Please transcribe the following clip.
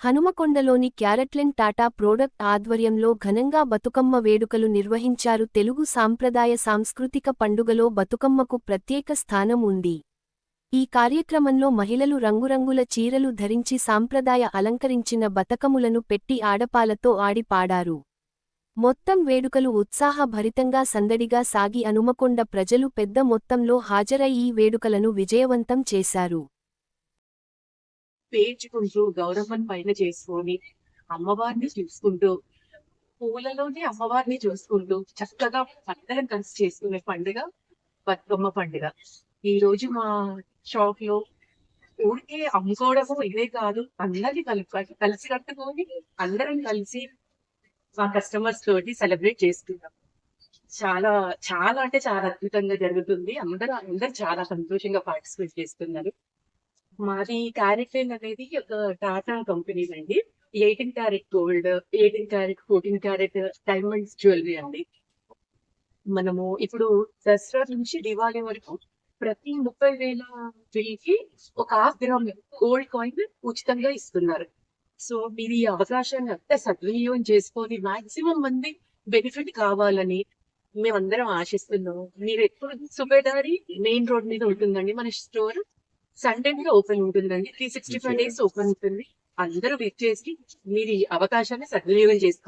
హనుమకొండలోని క్యారెట్లెన్ Tata product ఆధ్వర్యంలో ఘనంగా బతుకమ్మ వేడుకలు నిర్వహించారు తెలుగు సాంప్రదాయ సాంస్కృతిక పండుగలో బతుకమ్మకు ప్రత్యేక స్థానం ఉంది. ఈ కార్యక్రమంలో మహిళలు రంగురంగుల చీరలు ధరించి సాంప్రదాయ అలంకరించిన బతకములను పెట్టి ఆడపాలతో ఆడి పాడారు మొత్తం వేడుకలు ఉత్సాహభరితంగా సందడిగా సాగి హనుమకొండ ప్రజలు పెద్ద మొత్తంలో హాజరై ఈ వేడుకలను విజయవంతం చేశారు. పేర్చుకుంటూ గౌరవం పైన చేసుకొని అమ్మవారిని చూసుకుంటూ పూలలోనే అమ్మవారిని చూసుకుంటూ చక్కగా అందరం కలిసి చేసుకునే పండుగ బతుకమ్మ పండుగ. ఈ రోజు మా షాప్లో ఊరికే అమ్ముకోవడము ఇదే కాదు అందరినీ కలిపి కలిసి కట్టుకొని అందరం కలిసి మా కస్టమర్స్ తోటి సెలబ్రేట్ చేసుకుంటాం. చాలా చాలా అంటే చాలా అద్భుతంగా జరుగుతుంది. అందరూ అందరూ చాలా సంతోషంగా పార్టిసిపేట్ చేస్తున్నారు. మాది క్యారెట్ అనేది ఒక టాటా కంపెనీ అండి. Eighteen carat gold eighteen carat fourteen carat diamonds jewellery అండి. మనము ఇప్పుడు దసరా నుంచి దివాళీ వరకు ప్రతి ముప్పై వేల బిల్కి ఒక హాఫ్ గ్రామ్ గోల్డ్ కాయిన్ ఉచితంగా ఇస్తున్నారు. సో మీరు ఈ అవకాశాన్ని అంతా సద్వినియోగం చేసుకొని మాక్సిమం మంది బెనిఫిట్ కావాలని మేమందరం ఆశిస్తున్నాం. మీరు ఎప్పుడు సుబేదారి మెయిన్ రోడ్ మీద ఉంటుందండి మన స్టోర్ సండే కూడా ఓపెన్ ఉంటుందండి. Three sixty five days open ఉంటుంది. అందరూ విచ్చేసి మీరు ఈ అవకాశాన్ని సద్వినియోగం చేసుకోవాలి